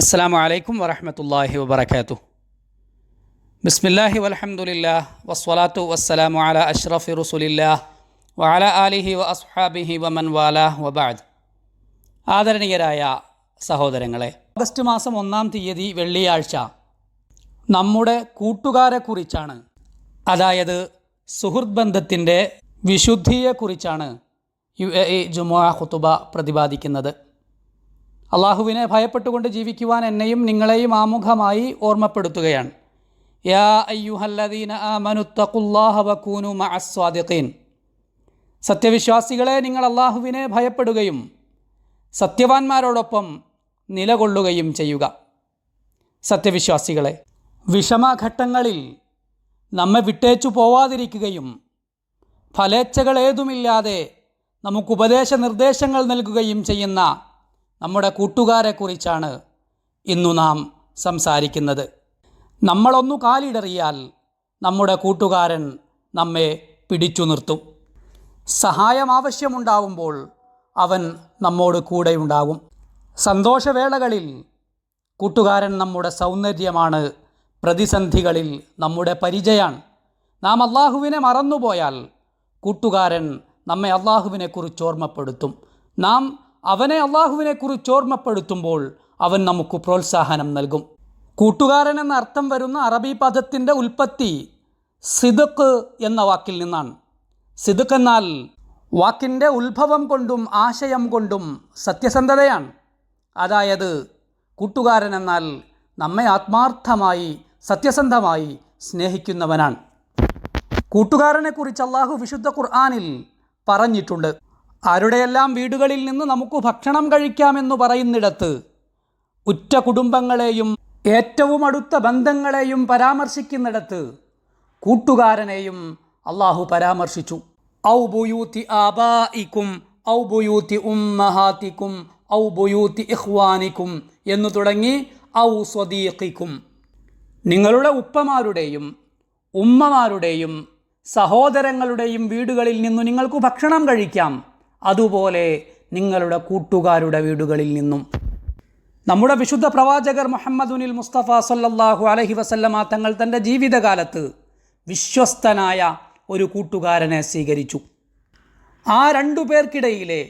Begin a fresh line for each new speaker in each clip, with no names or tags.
അസ്സാം വലൈക്കും വരഹമത്തല്ലാഹി വബർക്കാത്തു ബിസ്മില്ലാഹി വലഹമുല്ലാ വസ്വലാത്തു വസ്സലാമു അല അഷ്റഫി റുസുലില്ലാ വഅല ആലിഹി വ അസ്ഹാബിഹി വമൻ വാല വബാദ് ആദരണീയരായ സഹോദരങ്ങളെ ഓഗസ്റ്റ് മാസം ഒന്നാം തീയതി വെള്ളിയാഴ്ച നമ്മുടെ കൂട്ടുകാരെക്കുറിച്ചാണ്. അതായത് സുഹൃത് ബന്ധത്തിന്റെ വിശുദ്ധിയെക്കുറിച്ചാണ് യു എ ഇ ജുമുഅ ഖുത്തുബ പ്രതിപാദിക്കുന്നത്. അള്ളാഹുവിനെ ഭയപ്പെട്ടുകൊണ്ട് ജീവിക്കുവാൻ എന്നെയും നിങ്ങളെയും ആമുഖമായി ഓർമ്മപ്പെടുത്തുകയാണ്. യാ അയ്യുഹല്ലദീന സത്യവിശ്വാസികളെ നിങ്ങൾ അള്ളാഹുവിനെ ഭയപ്പെടുകയും സത്യവാന്മാരോടൊപ്പം നിലകൊള്ളുകയും ചെയ്യുക. സത്യവിശ്വാസികളെ വിഷമഘട്ടങ്ങളിൽ നമ്മെ വിട്ടേച്ചു പോവാതിരിക്കുകയും ഫലേച്ഛകളേതുമില്ലാതെ നമുക്ക് ഉപദേശ നിർദ്ദേശങ്ങൾ നൽകുകയും ചെയ്യുന്ന നമ്മുടെ കൂട്ടുകാരെക്കുറിച്ചാണ് ഇന്നു നാം സംസാരിക്കുന്നത്. നമ്മളൊന്നു കാലിടറിയാൽ നമ്മുടെ കൂട്ടുകാരൻ നമ്മെ പിടിച്ചു നിർത്തും. സഹായം ആവശ്യമുണ്ടാവുമ്പോൾ അവൻ നമ്മോട് കൂടെയുണ്ടാകും സന്തോഷവേളകളിൽ കൂട്ടുകാരൻ നമ്മുടെ സൗന്ദര്യമാണ്. പ്രതിസന്ധികളിൽ നമ്മുടെ പരിചയാണ് നാം അള്ളാഹുവിനെ മറന്നുപോയാൽ കൂട്ടുകാരൻ നമ്മെ അള്ളാഹുവിനെക്കുറിച്ച് ഓർമ്മപ്പെടുത്തും. നാം അവനെ അള്ളാഹുവിനെ കുറിച്ച് ഓർമ്മപ്പെടുത്തുമ്പോൾ അവൻ നമുക്ക് പ്രോത്സാഹനം നൽകും. കൂട്ടുകാരൻ എന്ന അർത്ഥം വരുന്ന അറബി പദത്തിന്റെ ഉൽപ്പത്തി സിദുക്ക് എന്ന വാക്കിൽ നിന്നാണ്. സിദുക്ക് എന്നാൽ വാക്കിന്റെ ഉത്ഭവം കൊണ്ടും ആശയം കൊണ്ടും സത്യസന്ധതയാണ്. അതായത് കൂട്ടുകാരൻ എന്നാൽ നമ്മെ ആത്മാർത്ഥമായി സത്യസന്ധമായി സ്നേഹിക്കുന്നവനാണ്. കൂട്ടുകാരനെക്കുറിച്ച് അള്ളാഹു വിശുദ്ധ ഖുർആാനിൽ പറഞ്ഞിട്ടുണ്ട്. ആരുടെയെല്ലാം വീടുകളിൽ നിന്ന് നമുക്ക് ഭക്ഷണം കഴിക്കാമെന്ന് പറയുന്നിടത്ത് ഉറ്റ കുടുംബങ്ങളെയും ഏറ്റവും അടുത്ത ബന്ധങ്ങളെയും പരാമർശിക്കുന്നിടത്ത് കൂട്ടുകാരനെയും അള്ളാഹു പരാമർശിച്ചു. ഔ ബുയൂത്തി ആബായിക്കും ഔ ബുയൂത്തി ഉമ്മഹാത്തിക്കും ഔ ബുയൂത്തി ഇഹ്വാനിക്കും എന്നു തുടങ്ങി ഔ സ്വദീഖിക്കും. നിങ്ങളുടെ ഉപ്പമാരുടെയും ഉമ്മമാരുടെയും സഹോദരങ്ങളുടെയും വീടുകളിൽ നിന്നു നിങ്ങൾക്ക് ഭക്ഷണം കഴിക്കാം. അതുപോലെ നിങ്ങളുടെ കൂട്ടുകാരുടെ വീടുകളിൽ നിന്നും. നമ്മുടെ വിശുദ്ധ പ്രവാചകർ മുഹമ്മദുനിൽ മുസ്തഫ സല്ലാഹു അലഹി വസല്ലമ തങ്ങൾ തന്റെ ജീവിതകാലത്ത് വിശ്വസ്തനായ ഒരു കൂട്ടുകാരനെ സ്വീകരിച്ചു. ആ രണ്ടു പേർക്കിടയിലെ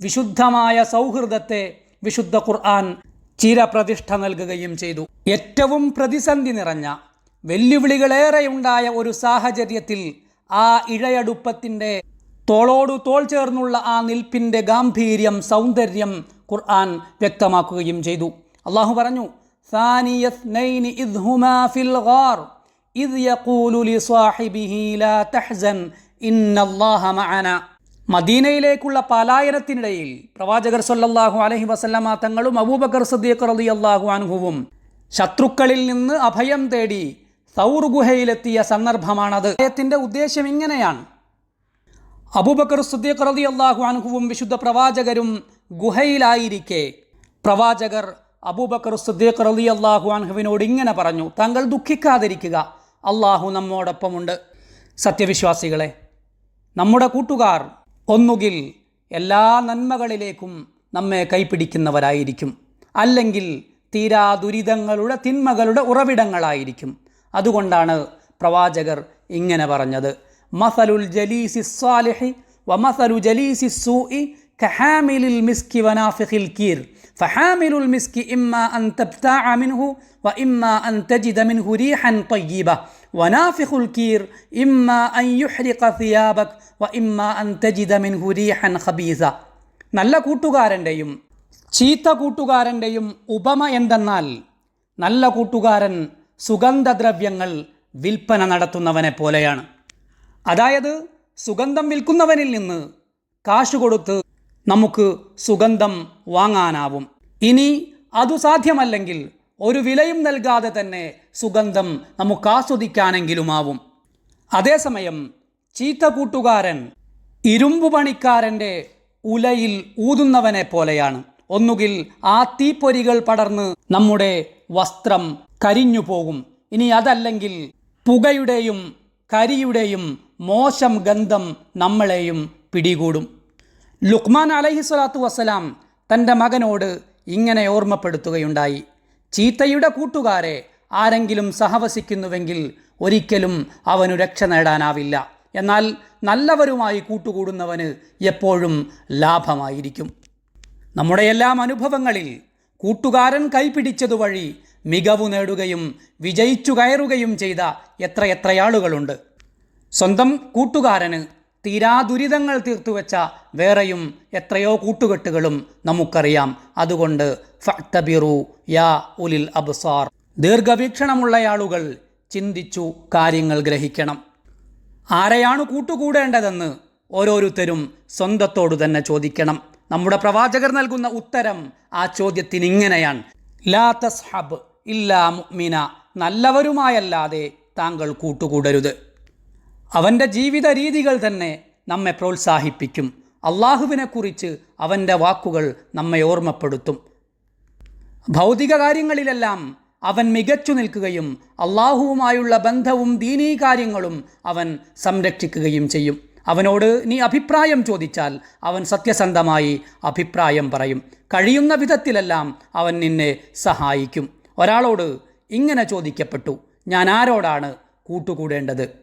വിശുദ്ധമായ സൗഹൃദത്തെ വിശുദ്ധ ഖുർആൻ ചിരപ്രതിഷ്ഠ നൽകുകയും ചെയ്തു. ഏറ്റവും പ്രതിസന്ധി നിറഞ്ഞ വെല്ലുവിളികളേറെയുണ്ടായ ഒരു സാഹചര്യത്തിൽ ആ ഇഴയടുപ്പത്തിന്റെ തോളോടു തോൾ ചേർന്നുള്ള ആ നിൽപ്പിന്റെ ഗാംഭീര്യം സൗന്ദര്യം ഖുർആൻ വ്യക്തമാക്കുകയും ചെയ്തു. അള്ളാഹു പറഞ്ഞു മദീനയിലേക്കുള്ള പലായനത്തിനിടയിൽ പ്രവാചകർ സല്ലാഹു അലഹി വസ്ലമ തങ്ങളും അബൂബക്കർ സദ്ദീഖ് റലി അള്ളാഹു അനുഹുവും ശത്രുക്കളിൽ നിന്ന് അഭയം തേടി സൗർ ഗുഹയിലെത്തിയ സന്ദർഭമാണത്. അദ്ദേഹത്തിന്റെ ഉദ്ദേശം ഇങ്ങനെയാണ്. അബൂബക്കർ സുദ്ദീഖ് റതി അള്ളാഹു അൻഹുവും വിശുദ്ധ പ്രവാചകരും ഗുഹയിലായിരിക്കെ. പ്രവാചകർ അബൂബക്കർ സുദ്ദീഖ് റതി അള്ളാഹു അൻഹുവിനോട് ഇങ്ങനെ പറഞ്ഞു താങ്കൾ ദുഃഖിക്കാതിരിക്കുക അള്ളാഹു നമ്മോടൊപ്പമുണ്ട്. സത്യവിശ്വാസികളെ നമ്മുടെ കൂട്ടുകാർ ഒന്നുകിൽ എല്ലാ നന്മകളിലേക്കും നമ്മെ കൈപ്പിടിക്കുന്നവരായിരിക്കും അല്ലെങ്കിൽ തീരാ ദുരിതങ്ങളുടെ തിന്മകളുടെ ഉറവിടങ്ങളായിരിക്കും. അതുകൊണ്ടാണ് പ്രവാചകർ ഇങ്ങനെ പറഞ്ഞത്. മസലുൽ ജലീസി സ്വാലിഹി വമസലു ജലീസി സൂഇ كحامل المسك ونافخ الكير فحامل المسك إما أن تبتاع منه وإما أن تجد منه ريحا طيبة ونافخ الكير إما أن يحرق ثيابك وإما أن تجد منه ريحا خبيثة നല്ല കൂട്ടുകാരൻ്റെയും ചീത്ത കൂട്ടുകാരൻ്റെയും ഉപമ എന്തെന്നാൽ നല്ല കൂട്ടുകാരൻ സുഗന്ധദ്രവ്യങ്ങൾ വിൽപ്പന നടത്തുന്നവനെ പോലെയാണ് അതായത് സുഗന്ധം വിൽക്കുന്നവനിൽ നിന്ന് കാശ് കൊടുത്ത് നമുക്ക് സുഗന്ധം വാങ്ങാനാവും. ഇനി അതു സാധ്യമല്ലെങ്കിൽ ഒരു വിലയും നൽകാതെ തന്നെ സുഗന്ധം നമുക്ക് ആസ്വദിക്കാനെങ്കിലുമാവും. അതേസമയം ചീത്ത കൂട്ടുകാരൻ ഇരുമ്പു പണിക്കാരന്റെ ഉലയിൽ ഊതുന്നവനെ പോലെയാണ്. ഒന്നുകിൽ ആ തീപ്പൊരികൾ പടർന്ന് നമ്മുടെ വസ്ത്രം കരിഞ്ഞു പോകും ഇനി അതല്ലെങ്കിൽ പുകയുടെയും കരിയുടെയും മോശം ഗന്ധം നമ്മളെയും പിടികൂടും. ലുക്മാൻ അലഹി സ്വലാത്തു വസ്സലാം തന്റെ മകനോട് ഇങ്ങനെ ഓർമ്മപ്പെടുത്തുകയുണ്ടായി. ചീത്തയുടെ കൂട്ടുകാരെ ആരെങ്കിലും സഹവസിക്കുന്നുവെങ്കിൽ ഒരിക്കലും അവനു രക്ഷ നേടാനാവില്ല. എന്നാൽ നല്ലവരുമായി കൂട്ടുകൂടുന്നവന് എപ്പോഴും ലാഭമായിരിക്കും. നമ്മുടെ എല്ലാം അനുഭവങ്ങളിൽ കൂട്ടുകാരൻ കൈപിടിച്ചതുവഴി മികവു നേടുകയും വിജയിച്ചു കയറുകയും ചെയ്ത എത്രയെത്ര ആളുകളുണ്ട്. സ്വന്തം കൂട്ടുകാരന് തീരാ ദുരിതങ്ങൾ തീർത്തുവെച്ച വേറെയും എത്രയോ കൂട്ടുകെട്ടുകളും നമുക്കറിയാം. അതുകൊണ്ട് ഫക്തബിറു യാ ഉലിൽ അബ്സാർ. ദീർഘവീക്ഷണമുള്ള ആളുകൾ ചിന്തിച്ചു കാര്യങ്ങൾ ഗ്രഹിക്കണം. ആരെയാണ് കൂട്ടുകൂടേണ്ടതെന്ന് ഓരോരുത്തരും സ്വന്തത്തോടു തന്നെ ചോദിക്കണം. നമ്മുടെ പ്രവാചകർ നൽകുന്ന ഉത്തരം ആ ചോദ്യത്തിന് ഇങ്ങനെയാണ് ലാ തസ്ഹബ് ഇല്ലാ മുഅ്മിന. നല്ലവരുമായല്ലാതെ താങ്കൾ കൂട്ടുകൂടരുത്. അവന്റെ ജീവിത രീതികൾ തന്നെ നമ്മെ പ്രോത്സാഹിപ്പിക്കും. അള്ളാഹുവിനെക്കുറിച്ച് അവന്റെ വാക്കുകൾ നമ്മെ ഓർമ്മപ്പെടുത്തും. ഭൗതിക കാര്യങ്ങളിലെല്ലാം അവൻ മികച്ചു നിൽക്കുകയും അള്ളാഹുവുമായുള്ള ബന്ധവും ദീനീ കാര്യങ്ങളും അവൻ സംരക്ഷിക്കുകയും ചെയ്യും. അവനോട് നീ അഭിപ്രായം ചോദിച്ചാൽ അവൻ സത്യസന്ധമായി അഭിപ്രായം പറയും. കഴിയുന്ന വിധത്തിലെല്ലാം അവൻ നിന്നെ സഹായിക്കും. ഒരാളോട് ഇങ്ങനെ ചോദിക്കപ്പെട്ടു ഞാൻ ആരോടാണ് കൂട്ടുകൂടേണ്ടത്?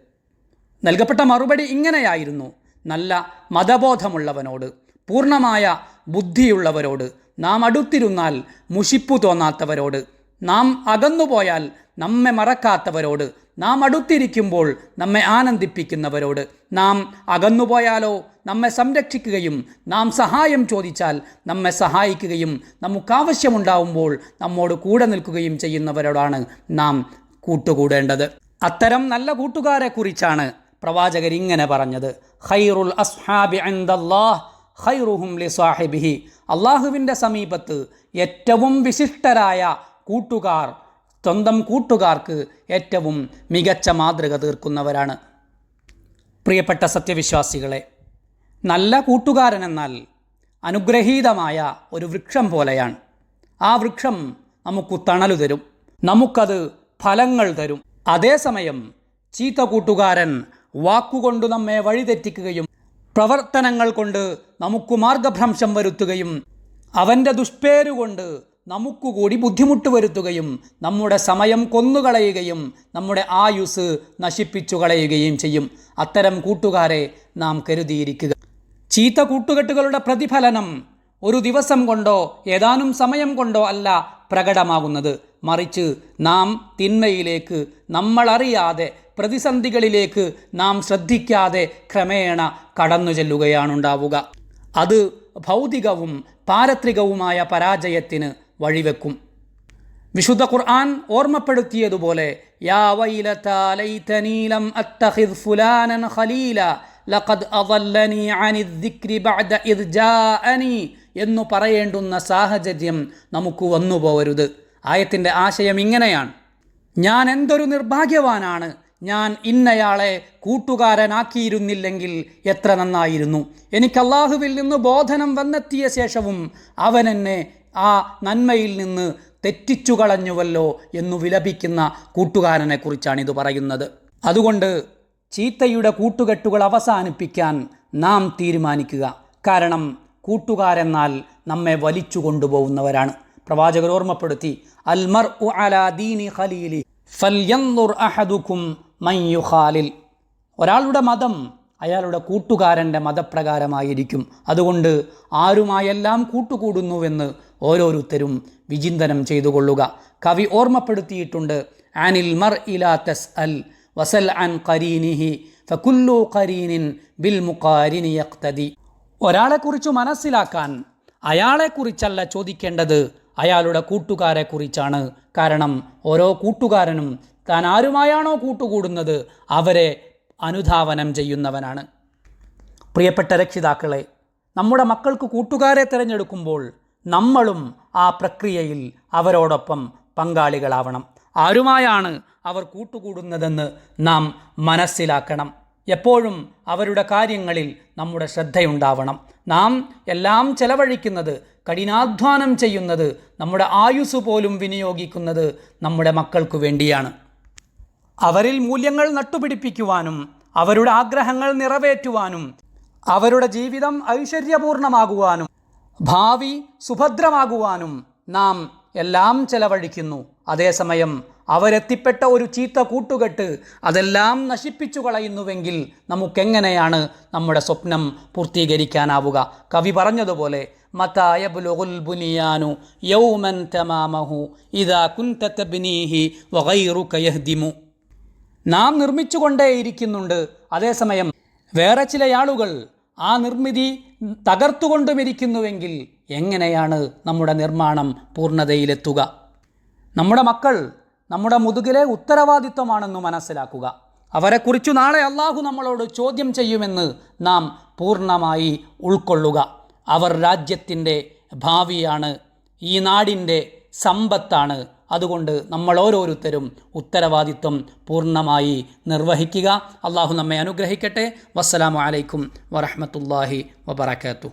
നൽകപ്പെട്ട മറുപടി ഇങ്ങനെയായിരുന്നു. നല്ല മതബോധമുള്ളവനോട് പൂർണമായ ബുദ്ധിയുള്ളവരോട് നാം അടുത്തിരുന്നാൽ മുഷിപ്പു തോന്നാത്തവരോട് നാം അകന്നുപോയാൽ നമ്മെ മറക്കാത്തവരോട് നാം അടുത്തിരിക്കുമ്പോൾ നമ്മെ ആനന്ദിപ്പിക്കുന്നവരോട് നാം അകന്നുപോയാലോ നമ്മെ സംരക്ഷിക്കുകയും നാം സഹായം ചോദിച്ചാൽ നമ്മെ സഹായിക്കുകയും നമുക്കാവശ്യമുണ്ടാവുമ്പോൾ നമ്മോട് കൂടെ നിൽക്കുകയും ചെയ്യുന്നവരോടാണ് നാം കൂട്ടുകൂടേണ്ടത്. അത്തരം നല്ല കൂട്ടുകാരെ കുറിച്ചാണ് പ്രവാചകർ ഇങ്ങനെ പറഞ്ഞത് ഖൈറുൽ അസ്ഹാബി അൻദല്ലാഹ് ഖൈറുഹും ലി സാഹിബിഹി. അള്ളാഹുവിന്റെ സമീപത്ത് ഏറ്റവും വിശിഷ്ടരായ കൂട്ടുകാർ സ്വന്തം കൂട്ടുകാർക്ക് ഏറ്റവും മികച്ച മാതൃക തീർക്കുന്നവരാണ്. പ്രിയപ്പെട്ട സത്യവിശ്വാസികളെ നല്ല കൂട്ടുകാരൻ എന്നാൽ അനുഗ്രഹീതമായ ഒരു വൃക്ഷം പോലെയാണ്. ആ വൃക്ഷം നമുക്ക് തണലു തരും നമുക്കത് ഫലങ്ങൾ തരും. അതേസമയം ചീത്ത കൂട്ടുകാരൻ വാക്കുകൊണ്ട് നമ്മെ വഴിതെറ്റിക്കുകയും പ്രവർത്തനങ്ങൾ കൊണ്ട് നമുക്ക് മാർഗഭ്രംശം വരുത്തുകയും അവന്റെ ദുഷ്പേരുകൊണ്ട് നമുക്ക് കൂടി ബുദ്ധിമുട്ട് വരുത്തുകയും നമ്മുടെ സമയം കൊന്നുകളയുകയും നമ്മുടെ ആയുസ് നശിപ്പിച്ചു കളയുകയും ചെയ്യും. അത്തരം കൂട്ടുകാരെ നാം കരുതിയിരിക്കുക. ചീത്ത കൂട്ടുകെട്ടുകളുടെ പ്രതിഫലനം ഒരു ദിവസം കൊണ്ടോ ഏതാനും സമയം കൊണ്ടോ അല്ല പ്രകടമാകുന്നത്. മറിച്ച് നാം തിന്മയിലേക്ക് നമ്മളറിയാതെ പ്രതിസന്ധികളിലേക്ക് നാം ശ്രദ്ധിക്കാതെ ക്രമേണ കടന്നു ചെല്ലുകയാണുണ്ടാവുക അത് ഭൗതികവും പാരത്രികവുമായ പരാജയത്തിന് വഴിവെക്കും. വിശുദ്ധ ഖുർആൻ ഓർമ്മപ്പെടുത്തിയതുപോലെ യാ ഖലീല ലഖദ് അദല്ലനി ബഅദ ഇദ് ജാഅനി എന്നു പറയേണ്ടുന്ന സാഹചര്യം നമുക്ക് വന്നു പോവരുത്. ആയത്തിന്റെ ആശയം ഇങ്ങനെയാണ്. ഞാൻ എന്തൊരു നിർഭാഗ്യവാനാണ്. ഞാൻ ഇന്നയാളെ കൂട്ടുകാരനാക്കിയിരുന്നില്ലെങ്കിൽ എത്ര നന്നായിരുന്നു. എനിക്ക് അള്ളാഹുവിൽ നിന്ന് ബോധനം വന്നെത്തിയ ശേഷവും അവൻ എന്നെ ആ നന്മയിൽ നിന്ന് തെറ്റിച്ചു കളഞ്ഞുവല്ലോ എന്നു വിലപിക്കുന്ന കൂട്ടുകാരനെക്കുറിച്ചാണ് ഇത് പറയുന്നത്. അതുകൊണ്ട് ചീത്തയുടെ കൂട്ടുകെട്ടുകൾ അവസാനിപ്പിക്കാൻ നാം തീരുമാനിക്കുക. കാരണം കൂട്ടുകാരെന്നാൽ നമ്മെ വലിച്ചു കൊണ്ടുപോകുന്നവരാണ്. പ്രവാചകർ ഓർമ്മപ്പെടുത്തി അൽമർ ദീനി ഖലീലി ഒരാളുടെ മതം അയാളുടെ കൂട്ടുകാരന്റെ മതപ്രകാരമായിരിക്കും. അതുകൊണ്ട് ആരുമായെല്ലാം കൂട്ടുകൂടുന്നുവെന്ന് ഓരോരുത്തരും വിചിന്തനം ചെയ്തു കൊള്ളുക കവി ഓർമ്മപ്പെടുത്തിയിട്ടുണ്ട് ആനിൽ മർ ഇലാ തസ് അൽ വസൽ അൻ കരീനിഹി ഫകുല്ലു കരീനിൻ ബിൽ മുഖാരിനി യക്തദി ഒരാളെക്കുറിച്ച് മനസ്സിലാക്കാൻ അയാളെക്കുറിച്ചല്ല ചോദിക്കേണ്ടത് അയാളുടെ കൂട്ടുകാരെക്കുറിച്ചാണ്. കാരണം ഓരോ കൂട്ടുകാരനും താൻ ആരുമായാണോ കൂട്ടുകൂടുന്നത് അവരെ അനുധാവനം ചെയ്യുന്നവനാണ്. പ്രിയപ്പെട്ട രക്ഷിതാക്കളെ നമ്മുടെ മക്കൾക്ക് കൂട്ടുകാരെ തിരഞ്ഞെടുക്കുമ്പോൾ നമ്മളും ആ പ്രക്രിയയിൽ അവരോടൊപ്പം പങ്കാളികളാവണം. ആരുമായാണ് അവർ കൂട്ടുകൂടുന്നതെന്ന് നാം മനസ്സിലാക്കണം. എപ്പോഴും അവരുടെ കാര്യങ്ങളിൽ നമ്മുടെ ശ്രദ്ധയുണ്ടാവണം. നാം എല്ലാം ചെലവഴിക്കുന്നത് കഠിനാധ്വാനം ചെയ്യുന്നത് നമ്മുടെ ആയുസ് പോലും വിനിയോഗിക്കുന്നത് നമ്മുടെ മക്കൾക്കു വേണ്ടിയാണ്. അവരിൽ മൂല്യങ്ങൾ നട്ടുപിടിപ്പിക്കുവാനും അവരുടെ ആഗ്രഹങ്ങൾ നിറവേറ്റുവാനും അവരുടെ ജീവിതം ഐശ്വര്യപൂർണമാകുവാനും ഭാവി സുഭദ്രമാകുവാനും നാം എല്ലാം ചെലവഴിക്കുന്നു. അതേസമയം അവരെത്തിപ്പെട്ട ഒരു ചീത്ത കൂട്ടുകെട്ട് അതെല്ലാം നശിപ്പിച്ചു കളയുന്നുവെങ്കിൽ നമുക്കെങ്ങനെയാണ് നമ്മുടെ സ്വപ്നം പൂർത്തീകരിക്കാനാവുക? കവി പറഞ്ഞതുപോലെ മതായബുലുൽ ബുനിയാനു യൗമൻ തമാമഹു ഇദാ കുൻത തബ്നീഹി വഗൈറുക യഹ്ദിമു. നാം നിർമ്മിച്ചുകൊണ്ടേയിരിക്കുന്നുണ്ട്. അതേസമയം വേറെ ചില ആളുകൾ ആ നിർമ്മിതി തകർത്തുകൊണ്ടുമിരിക്കുന്നുവെങ്കിൽ എങ്ങനെയാണ് നമ്മുടെ നിർമ്മാണം പൂർണതയിലെത്തുക? നമ്മുടെ മക്കൾ നമ്മുടെ മുതുകിലെ ഉത്തരവാദിത്വമാണെന്ന് മനസ്സിലാക്കുക. അവരെക്കുറിച്ച് നാളെ അള്ളാഹു നമ്മളോട് ചോദ്യം ചെയ്യുമെന്ന് നാം പൂർണമായി ഉൾക്കൊള്ളുക. അവർ രാജ്യത്തിന്റെ ഭാവിയാണ് ഈ നാടിന്റെ സമ്പത്താണ്. അതുകൊണ്ട് നമ്മൾ ഓരോരുത്തരും ഉത്തരവാദിത്വം പൂർണമായി നിർവഹിക്കുക. അള്ളാഹു നമ്മെ അനുഗ്രഹിക്കട്ടെ. വസ്സലാമലൈക്കും വറഹമത്തല്ലാഹി വബർക്കാത്തു